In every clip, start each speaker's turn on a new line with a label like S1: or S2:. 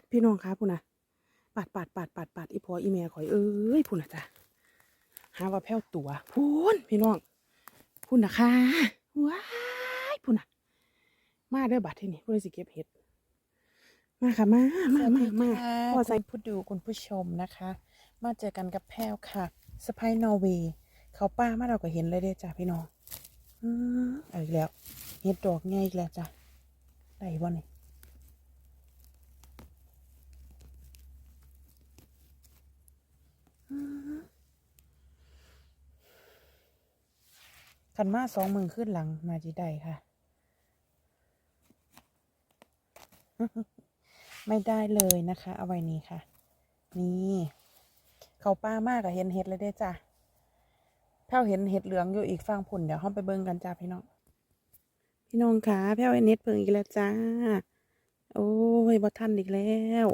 S1: ดพี่น้องคะพุ่นนะปาดปาดปาดปาดปาดอีพออีเมียข่อยเอ้ยพุ่นนะจ้ะหาว่าแพ้วตัวพุ่นพี่น้องพุ่นนะคะว้ายพุ่นนะมาเด้อบัดที่นี่พุ่นสิเก็บเห็ดมาค่ะมามามามา
S2: พอใจผู้ดูคุณผู้ชมนะคะ มาเจอกันกับแพรวค่ะสไปนอร์เวย์เขาป้ามาเราก็เห็นเลยเด้จ้ะพี่น้องอือเอาอีกแล้วเห็ดดอกง่ายอีกแล้วจ้ะได้บ่นี่อื้ ขันมาสองมือขึ้นหลังมาจีได้ค่ะ ไม่ได้เลยนะคะ เอาไว้นี้ค่ะ นี่เขาป้ามากอะเห็นเห็ดเลยเด้จ้ะถ้าเห็นเห็ดเหลืองอยู่อีกฝั่งผุ่นเดี๋ยวห้องไปเบิ่งกันจ้าพี่น้อง
S1: พี่น้องคะแพ้วไอเน็ตเพิ่งอีกแล้วจ้า โอ้ยบ่ทันอีกแล้ว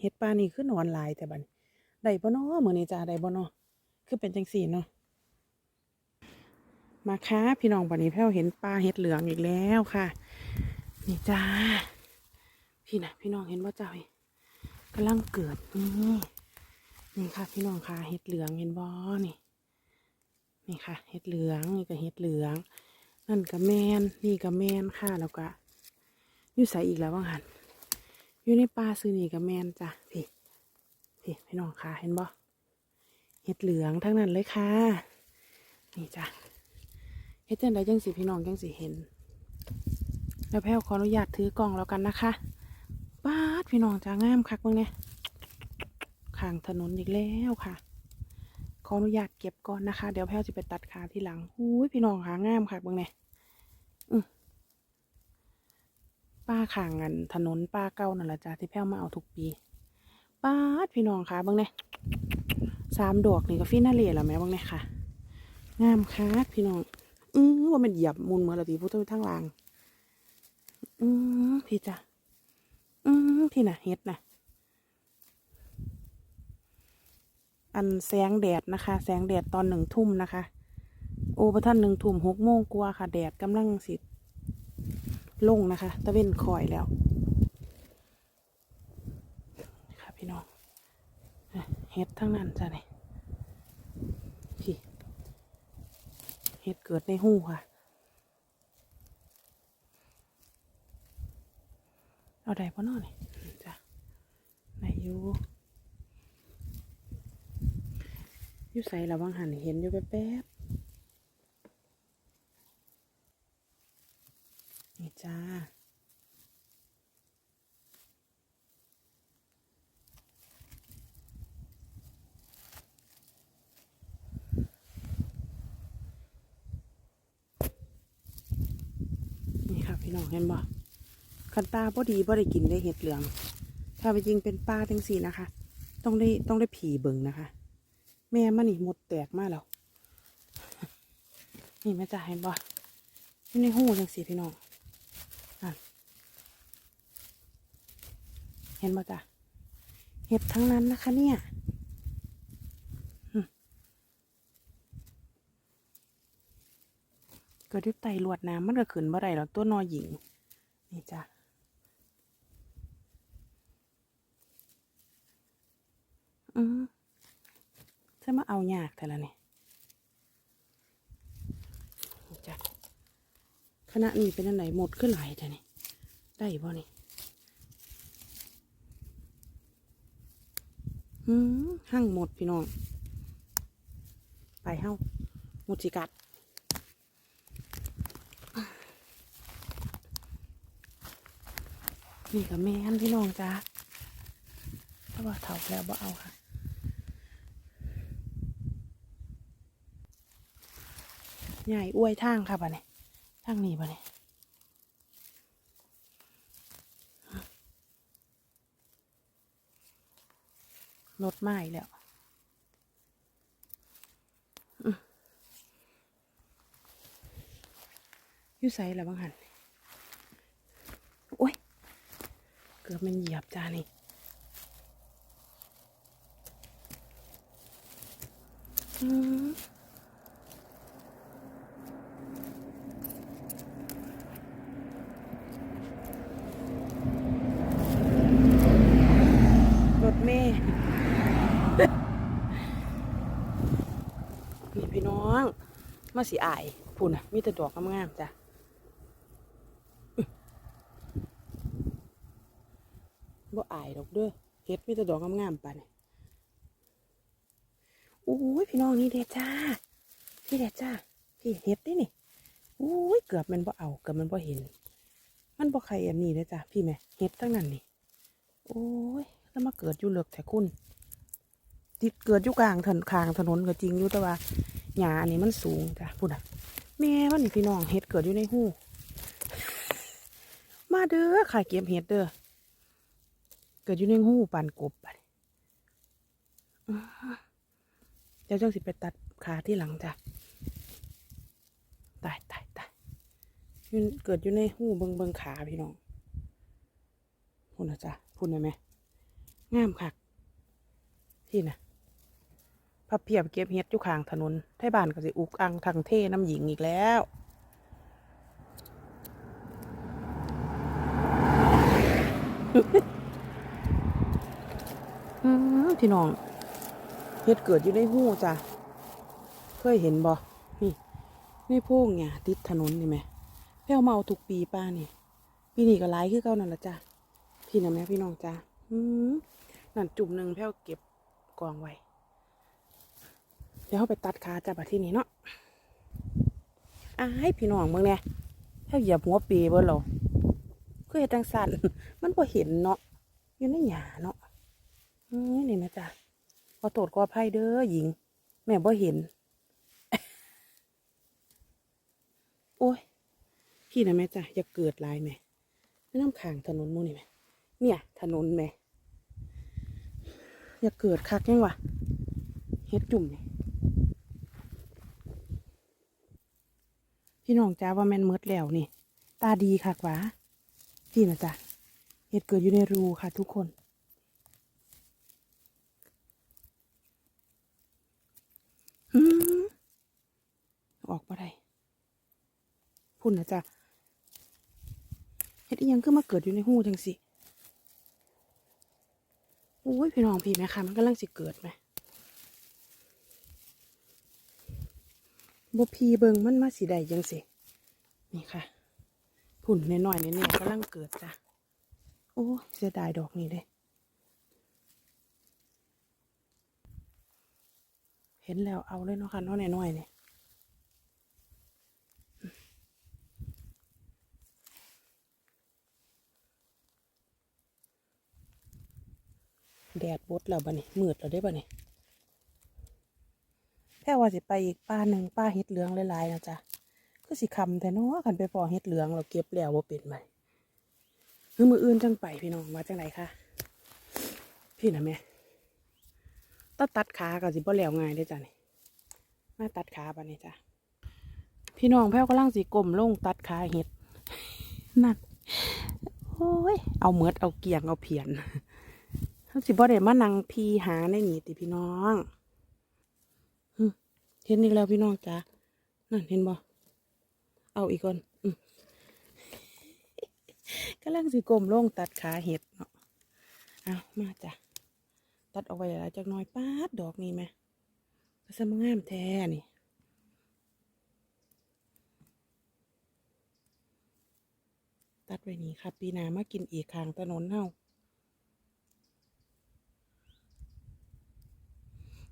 S1: เห็ดปลานี่ขึ้นนอนลายแต่บัน ได้บ่เนาะมื้อนี้จ้าได้บ่เนาะคือเป็นจังซี่เนาะมาค่ะพี่น้องบัดนี้แพ้วเห็นปลาเห็ดเหลืองอีกแล้วค่ะ นี่จ้าพี่นะพี่น้องเห็นว่าจ้าเอ้ยกำลังเกิดนี่นี่ค่ะ พี่น้องค่ะเห็ดเหลืองเห็นบ่นี่ นี่ค่ะ เห็ดเหลืองนี่ก็เห็ดเหลือง นั่นก็แมนนี่ก็แมนค่ะแล้วก็อยู่ใส่อีกแล้วบ้างหันอยู่ในป่าซื้อนี่ก็แมนจ้ะพี่ พี่พี่น้องค่ะเห็นบ่เห็ดเหลืองทั้งนั้นเลยค่ะ นี่จ้ะเห็ดจังใดจังสิพี่น้องจังสิเห็น แล้วแพ้วขออนุญาตถือกล่องแล้วกันนะคะป้าดพี่น้องจ้างามคักเบิ่งเนี่ยข้างถนนอีกแล้วค่ะ ขออนุญาตเก็บก่อนนะคะ เดี๋ยวแพ้วจะไปตัดขาที่หลังอุ้ยพี่น้องหางามค่ะเบิ่งเนี่ยอือป้าข่างเงินถนนป้าเก้านั่นแหละจ้ะที่แพ้วมาเอาทุกปี ป้าดพี่น้องค่ะบิ่งเนี่ยสามดอกนี่ก็ฟินาเล่แล้วแม่บิ่งเนี่ยค่ะ งามค่ะพี่น้อง อือว่ามันเหยียบมุนเมือนละทีพุทธทั้งลาง อืมพี่จ้ะอืมพี่น่ะเฮ็ดน่ะ อันแสงแดดนะคะ แสงแดดตอนหนึ่งทุ่มนะคะ โอ้ประท่านหนึ่งทุ่มหกโมงกว่าค่ะ แดดกำลังสิลงนะคะ ตะเวนคอยแล้ว ค่ะพี่น้องอะ เฮ็ดทั้งนั้นจ้ะนี่พี่เฮ็ดเกิดในหูค่ะ เอาได้ปะนาะนี่จ้ะไหนอยู่อยู่ใส่ระวังหันเห็นอยู่แป๊บๆนี่จ้าี่น้องเห็นบ่คันตาพอดีพอได้กินได้เห็ดเหลือง ถ้าไปจริงเป็นปลาจังสี่นะคะ ต้องได้ต้องได้ผีเบิงนะคะ แม่มันนี่หมดแตกมากแล้วนี่แม่จะเห็นบ่อยู่ในหูจังสี่พี่น้องอะเห็นบ่จ้ะเห็ดทั้งนั้นนะคะเนี่ย เกิดด้วยไตลวดน้ำมันก็ขึ้นบ่ได้หรอกตัวนอหญิง นี่จ้ะอืมจะมาเอายากแต่ละนี่นี่จ้ะคณะนี้เป็นอันไหนหมดขึ้นไหลายแต่นี่ได้บ่นี่อืมหั่งหมดพี่น้อง ไปเฮ้าหมดสิกัด นี่กับแม่นพี่น้องจ้าถ้าว่าเถาแล้วบ่เอาค่ะใหญ่อ้วยทางค่ะบ่เนี่ยทางนี้บ่เนี่ยรถไหม้แล้วอืมอยู่ใส่แล้วบ้างหันือบมันเหยียบจ้านี่รถเมย์นี่พี่น้อง มาสีอายพุ่นมีแต่ดอกงามๆจ้ะ เด้อเฮ็ดมีแต่ดอกงามๆป่านนี่โอ้ยพี่น้องนี่เด้จ้าพี่เด้จ้าพี่เฮ็ดได้นี่โอ้ยเกือบมันบ่เอาเกือบมันบ่เห็น มันบ่ใครอันนี้เลยจ้ะพี่แม่เฮ็ดทั้งนั้นนี่โอ้ยแล้วมาเกิดอยู่เลือกแต่คุณติดเกิดอยู่กลางถนนคางถนนก็จริงอยู่แต่ว่าหญ้าอันนี้มันสูงจ้ะพูดอะแม่มันนี่พี่น้องเฮ็ดเกิดอยู่ในหูมาเด้อค่ะเก็บเฮ็ดเด้อ เกิดอยู่ในหูปานกบอะอื้อเดี๋ยวจังสิไปตัดขาที่หลังจ้ะ ตายตายตายเกิดอยู่ในหูเบิงเบิงขาพี่น้องพูดนะจ๊ะพูดได้ไหมงามคักที่นะพับเพียบเก็บเฮ็ดอยู่ข้างถนนไทบ้านก็สิอุกอังทางเทน้ำหญิงอีกแล้วอืม พี่น้องเฮ็ดเกิดอยู่ในหู้จ้ะเคยเห็นบ่นี่นี่พวกเนี่ยติดถนนนี่ไหมแพ้วเมาทุกปีป้านี่ปีนี้ก็หลายคือเก่านั่นละจ้ะพี่นะแม่พี่น้องจ้าอืมนั่นจุ่มหนึ่งแพ้วเก็บกองไว้เดี๋ยวเขาไปตัดขาจับที่นี้เนาะอ้ายพี่น้องเมืองเนี่ยแพ้วเหยียบหัวปีเบิ้ลเราคือเห็ดจังสันมันพอเห็นเนาะอยู่ในหยาเนาะ นี่นะจ้ะขอโทษขออภัยเด้อหญิง แม่บ่เห็น โอ้ย พี่นะแม่จ้ะอย่าเกิดลายแม่น้ำขางถนนมูนี่แม่เนี่ย ถนนแม่อย่าเกิดคักยังวะเฮ็ดจุ่มนี่พี่น้องจ้าว่าแม่นมืดแล้วนี่ ตาดีคักวะพี่นะจ๊ะเฮ็ดเกิดอยู่ในรูค่ะทุกคน หืม ออกมาได้พุ่นนะจ๊ะเฮ็ดอียังขึ้นมาเกิดอยู่ในหูจังสิโอ้ยพี่น้องพี่แม่ค่ะมันกำลังสิเกิดไหมบพีเบิงมันมาสีใดจังสินี่ค่ะ ผุ่นน้อยๆเนี่ยกำลังเกิดจ้ะ โอ้เสียดายดอกนี้เลย เห็นแล้วเอาเลยเนาะค่ะน้อยน้อยๆเนี่ยแดดบดแล้วบ่เนี่มืดแล้วได้บ่เนี่ยแค่ว่าสิไปอีกป้าหนึ่งป้าเฮ็ดเหลืองหลายๆนะจ๊ะคือสิคำแต่นาะกันไปพอเฮ็ดเหลืองเราเก็บแล้วว่าเป็นไหมคือมืออื่นจังไปพี่น้องมาจังไหนคะพี่นะแม่ ต้องตัดขาก็สิบ่แล้วง่ายเด้จ้ะนี่มาตัดขาปะนี่จ้ะพี่น้องแพ้วกำลังสิกลมลงตัดขาเฮ็ดนั่นโอ้ยเอาเมือดเอาเกียงเอาเพียนเขาสิบ่ได้มานั่งพีหาในนี่ติพี่น้องเห็นอีกแล้วพี่น้องจ้านั่นเห็นบ่เอาอีกคนอืมกำลังสิกลมลงตัดขาเห็ดเนาะเอามาจ้ะ ตัดออกไปแล้วจากน้อยป้าดดอกนี่ไหมก็สมงามแท้นี่ตัดไว้นี่ค่ะ ปีหนามากินอีกข้างถนนเฮา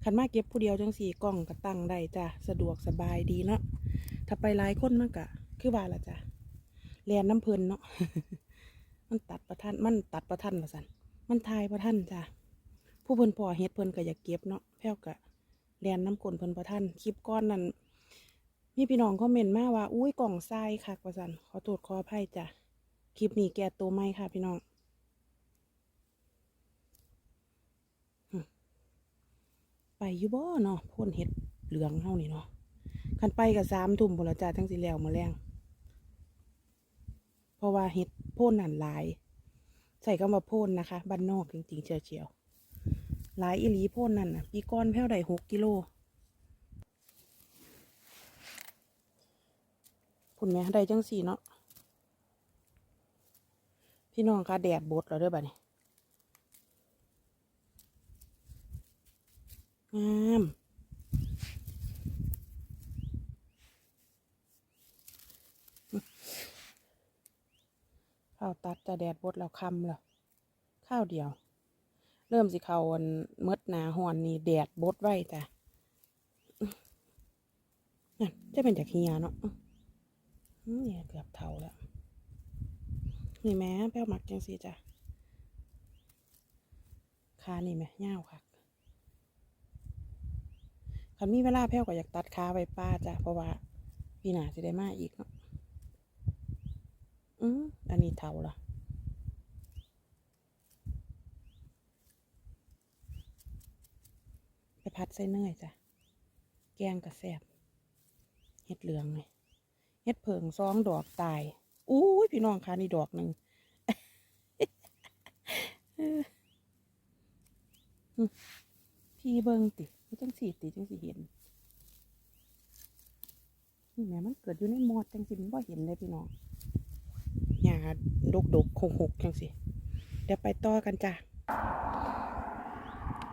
S1: ขันมาเก็บผู้เดียวจังสี่กล่องก็ตั้งได้จ้ะสะดวกสบายดีเนาะถ้าไปหลายคนมันก็คือว่าละจ้ะเรียนน้ำเพลินเนาะมันตัดประทันมันตัดประทันละสันมันทายประทันจ้ะ ผู้เพิ่นพอเฮ็ดเพิ่นก็อยากเก็บเนาะแพ้วกะเรียนน้ำกลนเพิ่นประทันคลิปก้อนนั้นมีพี่น้องคอมเมนต์มาว่า อุ้ยกล่องทรายคักว่าสันขอโทษขออภัยจ้ะคลิปนี้แก้ตัวไม่ค่ะพี่น้องไปอยู่บ่เนาะพ่นเห็ดเหลืองเท่านี่เนาะคันไปกับสามทุ่มพนลจ้าทั้งสิแล้วมาแรงเพราะว่าเห็ดพ่นนั่นหลาย ใส่คำว่าพ่นนะคะบ้านนอกจริงๆเฉียว หลายอิลีพ่นนั่นนะปีก้อนแพ้วได้หกกิโลผุนไหมได้จังสี่เนาะพี่น้องคะแดดบดเราด้วยบ่เนี่ยงามข้าวตัดจะแดดบดแล้วคำเหรอข้าวเดียว เริ่มสิเขาอันเมดหนาหอนนี่แดดบดไว้จ้ะนั่นจะเป็นจากเฮียเนาะเนี่ยเกือบเท่าแล้วนี่แม่แป้วหมักจังสิจ้ะคานี่แม่เง่าวค่ะคันมีเวลาแป้วก็อยากตัดคาไว้ป้าจ้ะเพราะว่าพี่หนาจะได้มาอีกเนาะอืมอันนี้เท่าละไป พัดใส่เนยจ้ะ แกงกระแซบเห็ดเหลืองเลยเห็ดเผิงซองดอกตายอู้ยพี่น้องคะนี่ดอกหนึ่งพี่เบิงติจังสีติจังสีเห็นนี่แม่มันเกิดอยู่ในหมอดจังสิมันบ่เห็นเลยพี่น้องหญ้าดกดกคงหกจังสิเดี๋ยวไปต่อกันจ้ะ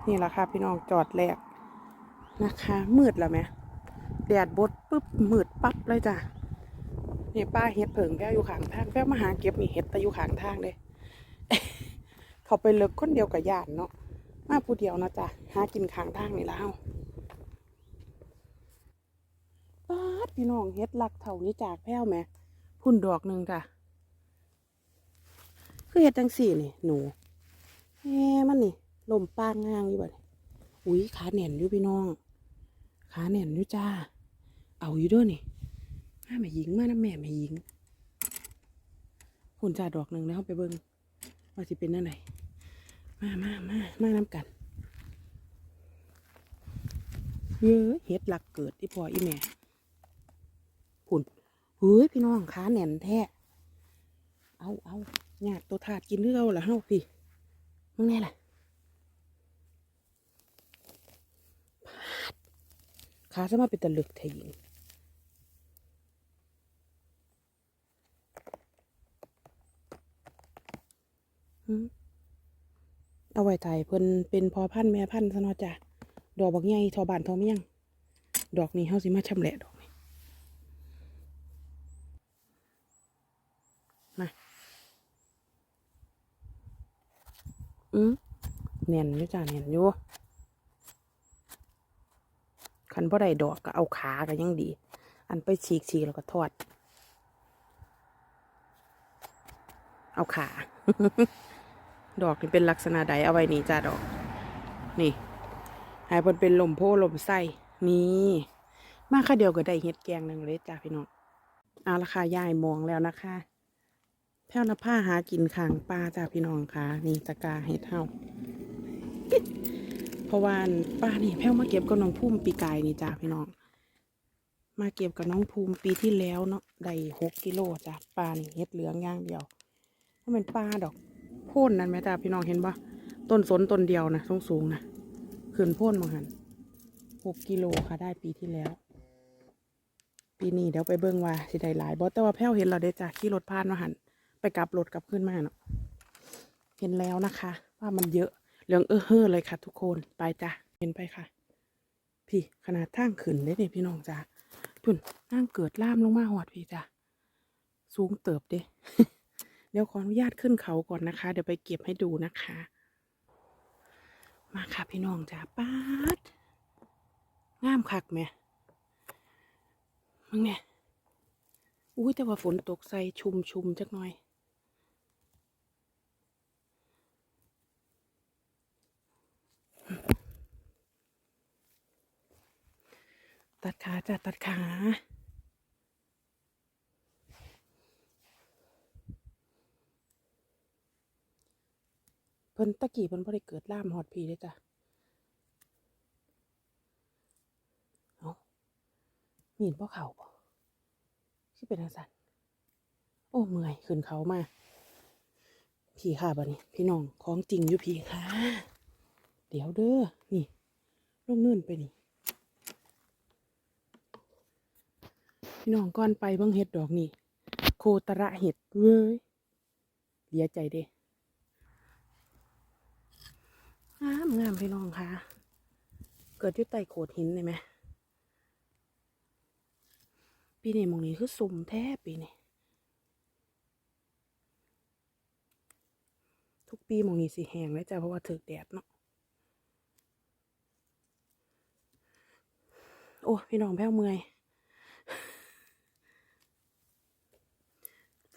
S1: นี่แหละค่ะพี่น้องจอดแรก นะคะ มืดแล้วไหมแดดบดปุ๊บมืดปั๊บเลยจ้ะนี่ป้าเฮ็ดเผิงแป้วอยู่ข้างทางแป้วมาหาเก็บนี่เฮ็ดแต่อยู่ข้างทางเลยเขาไปเลิกคนเดียวกับญาติเนาะมาผู้เดียวนะจ๊ะหากินข้างทางนี่แล้วป้าพี่น้องเฮ็ดหลักเท่านี้จากแพ้วแหม่พุ่นดอกหนึ่งจ้ะคือเฮ็ดจังสี่นี่หนูแหมมันนี่ลมป้างงางอยู่บ่อุ้ยขาแหน่นอยู่พี่น้อง ขาแหน่นอยู่จ้า เอาอยู่ด้วยนี่มาแม่หญิงมานะแม่แม่หญิงหุ่นจ่าดอกหนึ่งแล้วไปเบิ้งว่าสิเป็นนั่นไหนมามามามาน้ำกันเย้ยเฮ็ดหลักเกิดที่พออีแม่หุ่นเฮ้ยพี่น้องขาแหน่นแท้เอาเอาหยาดตัวถาดกินเรื่องละเฮาพี่มึงแน่ล่ะพาด ขาจะมาเป็นตะลึกทหญิงอืมเอาไว้ถ่ายเพิ่นเป็นพอพันแม่พันธุ์ซะเนาะจ้ะดอกบักใหญ่ทอบานทอเมี่ยง ดอกนี้เฮาสิมาชำแหละดอกนี้มาอืมแน่นอยู่จ้ะแน่นอยู่ คันบ่ได้ดอกก็เอาขาก็ยังดี อันไปฉีกฉีกแล้วก็ทอด เอาขา ดอกนี่เป็นลักษณะใดเอาไว้นี่จ้าดอก นี่ใหายเพิ่นเป็นลมโพลมไส้นี่มาค่ะเดียวก็ได้เห็ดแกงหนึ่งเลยจ้าพี่น้องเอาละค่ะยายมองแล้วนะคะแพ้วนผ้าหากินขางป้าจ้าพี่น้องค่ะนี่ตะกาเห็ดเฮา เพราะว่าป้านี่แพ้วมาเก็บกับน้องภูมิปีกายนี่จ้าพี่น้อง มาเก็บกับน้องภูมิปีที่แล้วเนาะได้หกกิโลจ้ะปลานี่เห็ดเหลืองย่างเดียวถ้าเป็นปลาดอกโพ่นนั่นไหมจ้าพี่น้องเห็นปะต้นสนต้นเดียวนะสูงสูงนะขึ้นโพ่นมาหันหกกิโลค่ะได้ปีที่แล้ว ปีนี้เดี๋ยวไปเบิ่งว่าสิได้หลายบอสแต่ว่าแพ้วเห็นเราได้จ้ะขี่รถผ่านมาหันไปกลับรถกลับขึ้นมาเนาะเห็นแล้วนะคะ ว่ามันเยอะ เหลืองเออเฮ้อเลยค่ะทุกคนไปจ้ะเห็นไปค่ะ พี่ขนาดทางขึ้นได้เนี่ยพี่น้องจ้าพุ่นนั่งเกิดล่ามลงมาหอดพี่จ้าสูงเติบเด้เดี๋ยวขออนุญาตขึ้นเขาก่อนนะคะ เดี๋ยวไปเก็บให้ดูนะคะ มาค่ะพี่น้องจ้าป๊าดงามคักแม่มึงเนี่ยอุ้ยแต่ว่าฝนตกใส่ชุมชุมจักหน่อย ตัดขาจ้ะตัดขาเพิ่นตะกี้เพิ่นบ่ได้เกิดล่ามฮอดพีเลยจ้ะเอามีดบ่เข่าบ่คือเป็นจังซั่นโอ้เมื่อยขึ้นเขามา พี่ค่ะบัดนี้ พี่น้องของจริงอยู่พี่ค่ะ เดี๋ยวเด้อ นี่ ลงเนินไปนี่ พี่น้องก่อนไปเบิ่งเห็ดดอกนี่ โคตระเห็ดเว้ยเลียใจเด้งามงามพี่น้องค่ะ เกิดอยู่ใต้โขดหินเลยไหม ปีนี้มองนี้คือสุ่มแท้ปีนี้ทุกปีมองนี้สิแห้งเลยจ้ะเพราะว่าถึกแดดเนาะ โอ้พี่น้องแพ้วเมื่อย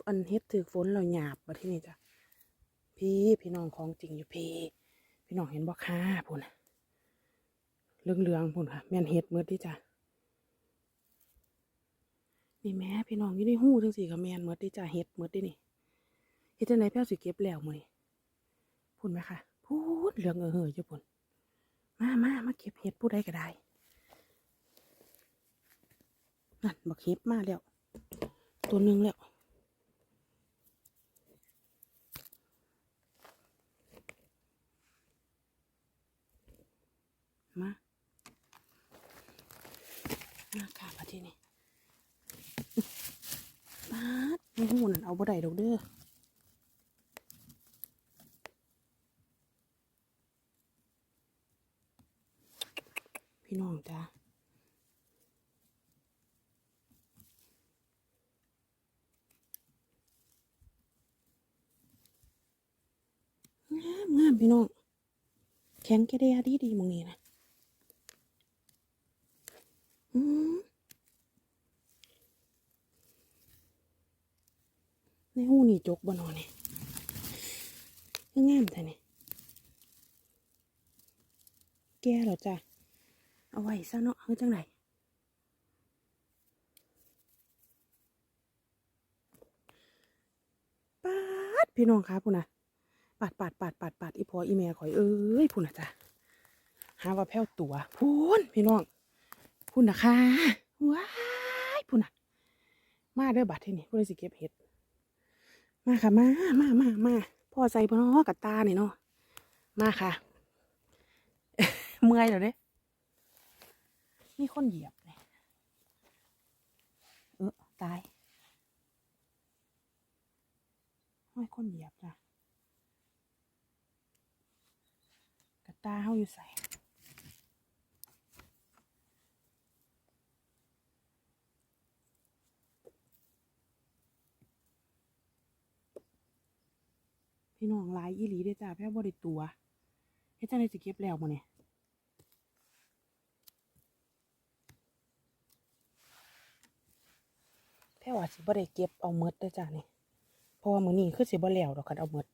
S1: อันเฮ็ดถือฝนเราหยาบมาที่นี่จ้ะพี่พี่น้องของจริงอยู่พี่ พี่น้องเห็นบ่ค่าพุ่นน่ะเหลืองๆพุ่นค่ะแม่นเฮ็ดเมื่อที่จ้ะนี่แม่พี่น้องอยู่ในหู้จังสี่กับแม่นเมื่อที่จ้ะเฮ็ดเมื่อที่นี่เฮ็ดจังไดแพ้วสิเก็บแล้วมื้อพุ่นไหมคะพูดเหลืองเออเฮยอยู่พุ่นมามามาเก็บเฮ็ดผู้ใดก็ได้ นั่นบักเฮ็ดมาแล้ว ตัวหนึ่งแล้วมามาค่ะมาที่นี่บาดไม่หูนั่นเอาบ่ได้ดอกเด้อพี่น้องจ้าา งามงามพี่น้อง แข็งแกเดียดีดีมองนี้นะอืมในหูนี่จกบ่นอนนี่คืองามแต่นี่แก่แล้วจ้ะเอาไว้ซะเนาะเฮ้ยจังไหนปาดพี่น้องคะพุ่นน่ะ ปาดปาดปาดปาดปาดอีพออีเมียข่อยเอ้ยพุ่นน่ะจ้ะหาว่าแพ้วตัวพูนพี่น้องพุ่นนะคะว้ายพุ่นนะมาเด้อบัดที่นี่พุ่นสิเก็บเห็ด มาค่ะมามามามาพ่อใส่พ่อน้อกับตานี่เนาะมาค่ะเมื่อยเหรอเด้มีคนเหยียบเลยเออตายห้อยคนเหยียบจ้ะกับ ตาเฮาอยู่ใส่พี่น้องหลายอีหลีเด้จ้าแพ้บ่ได้ตัวเฮ็ดจังได๋สิเก็บแล้วมื้อนี้แพ้ว่าสิบ่ได้เก็บเอาหมดเด้อจ้านี่เพราะว่ามื้อนี้คือสิบ่แล้วดอกคันเอาหมด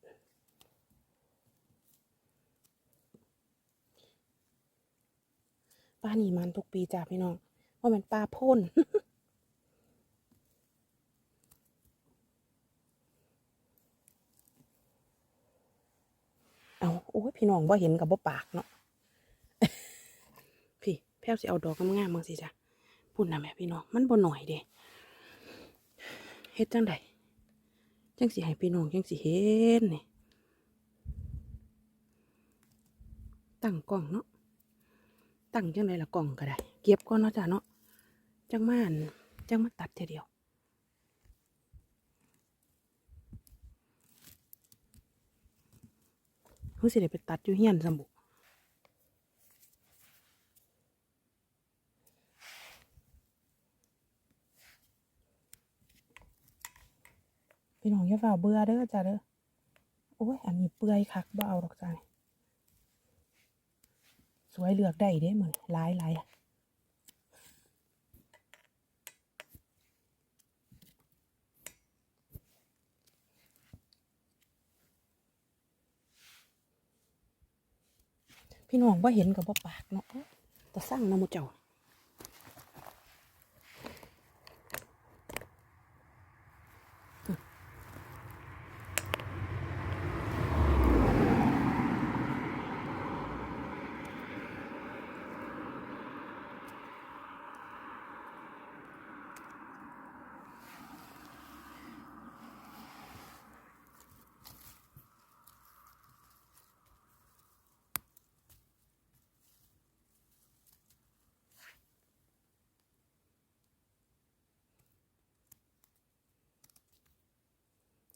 S1: ป้านี่มันทุกปีจ้าพี่น้องว่ามันปลาพ่นเอาโอ้ยพี่น้องว่าเห็นกับบ่ปากเนาะพี่แพ้วสิเอาดอกงามๆมังสิจ้ะพุ่นนะแม่พี่น้องมันบ่หน่อยเด้เฮ็ดจังใดจังสิให้พี่น้องจังสิเห็นนี่ตั้งกล้องเนาะ ตั้งจังไดละกล้องก็ได้ เก็บก่อนเนาะจ้ะเนาะจังม่านจังมาตัดเทีเดียวเพิ่งสิได้ไปตัดอยู่เฮียนสมบุพี่น้องอย่าฝ่าเบื่อเด้อจ้าเด้อโอ้ยอันนี้เปื่อยคักบ่เอาดอกจ้า สวยเลือกได้เด้เหมือนหลายหลายอะพี่น้องว่าเห็นกับว่าปากเนาะแต่สร้างนะมูเจ้า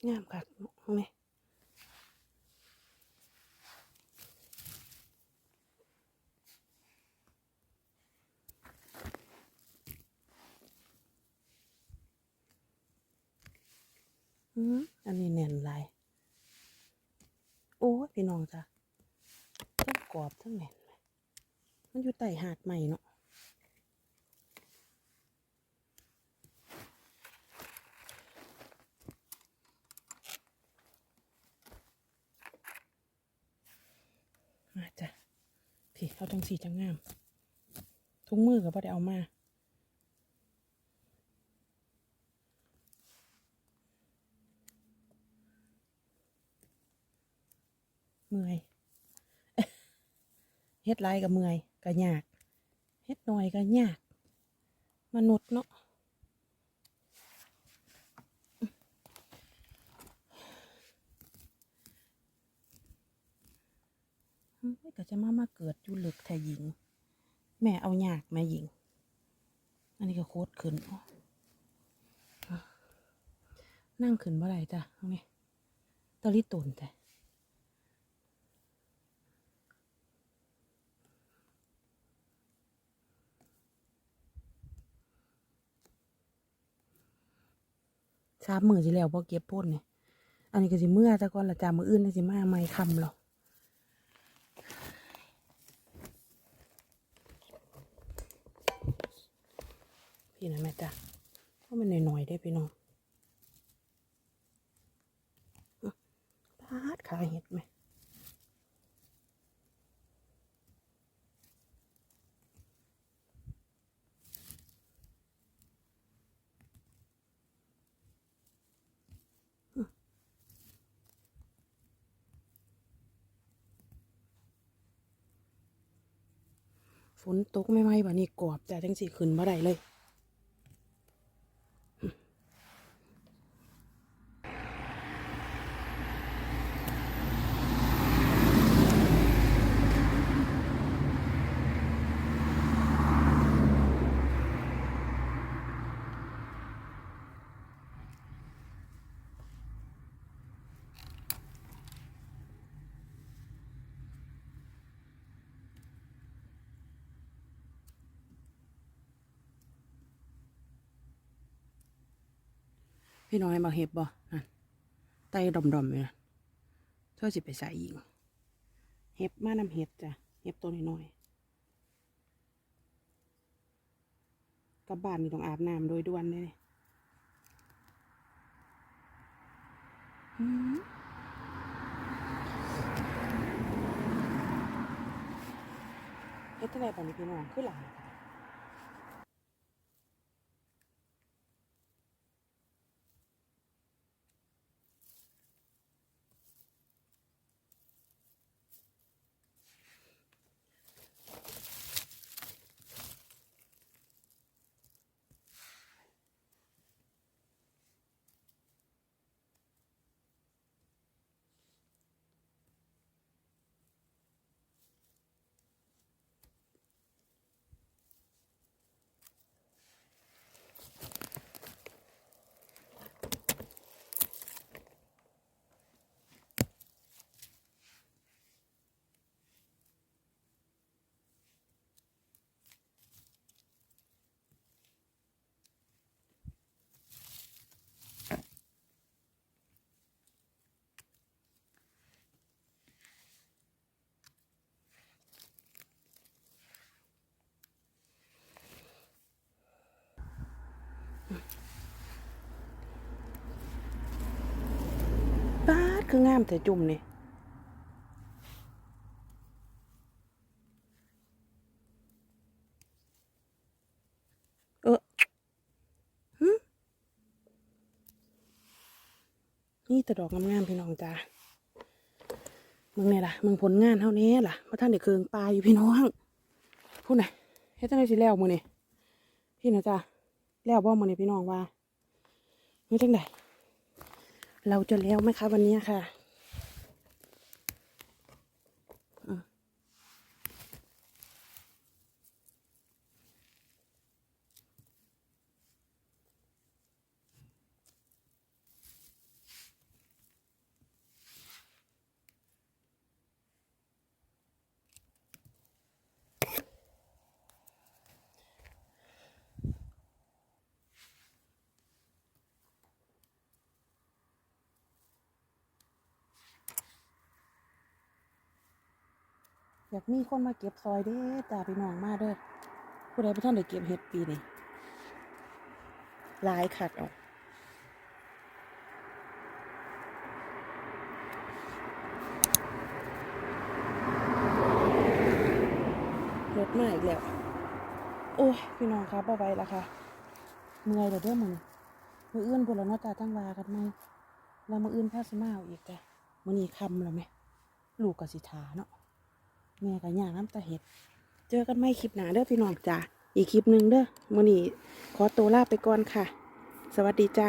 S1: งามค่ะเอาไหมอืมอันนี้แน่นลายองจ้ะทั้งกรอบทั้งแหน่นมมันอยู่ใต้หาดใหม่เนาะมาจ้ะพี่ เอาจังสีจังงาม ทุกมือก็บ่ได้เอามาเมื่อยเฮ็ดไรกับเมื่อยก็ยากเฮ็ดหน้อยก็ยาก มนุษย์เนาะก็จะมามาเกิดอยู่เลกแท้หญิง แม่เอา ยากแม่หญิง อันนี้ก็โคตรขึ้นนั่งขึ้นเมื่อไรจ้ะตรงนี้ตะลิตุนแต่สามมือสิแล้วพอเก็บพ่นเนี่ยอันนี้ก็สิเมื่อแต่ก่อนละจามืออื่นสิมาไม่คำหรอก พี่นะแม่จ้ะเพราะมันหน่อยๆได้พี่น้องอื้อพาดขาเห็ดไหมฝนตกไม่ไหมบ่นี่กรอบแต่จังสีขึ้นบ่ได้เลย พี่น้อยมาเห็บบ่นั่นไตดอมๆอยู่นะเธอสิไปใส่ยิง เห็บมานำเห็ดจ้ะ เห็บตัวน้อยๆกับบ้านนี่ต้องอาบน้ำโดยด่วนเลยเฮ็ดเท่ไหร่ป่านนี้พี่น้องคือหลาย ปาดคืองามแต่จุ่มนี่เออหึนี่แต่ดอกงามๆพี่น้องจ้ามึงเนี่ยล่ะมึงผลงานเท่านี้ล่ะเพราะท่านเด็กเคืองปลาอยู่พี่น้องพูดหน่อยเฮ็ดจังไดสิแล้วมือนี่พี่นะจ้า แล้วบ่มือนี่พี่น้องว่าไม่จังไดเราจะแล้วไหมคะวันนี้ค่ะ อยากมีคนมาเก็บซอยเด้จ้าพี่น้องมาเด้อผู้ใดไปท่านได้เก็บเห็ดปีนี้ลายขัดออกรถมาอีกแล้ว โอ้ย พี่น้องครับบ่ไวแล้วค่ะ เมื่อยเด้อเด้อมึงมืออื่นพุ่นแล้วเนาะจ้าตั้งวากันไหมแล้วมืออื่นพาสมาเอาอีกจ้ะมือนี้คำแล้วไหม ลูกก็สิทาเนาะ แม่ก็ย่างน้ำตาเห็ด เจอกันไม่คลิปหนาเด้อพี่น้องจ้าอีกคลิปหนึ่งเด้อมื่อนี้ขอตัวลาไปก่อนค่ะ สวัสดีจ้า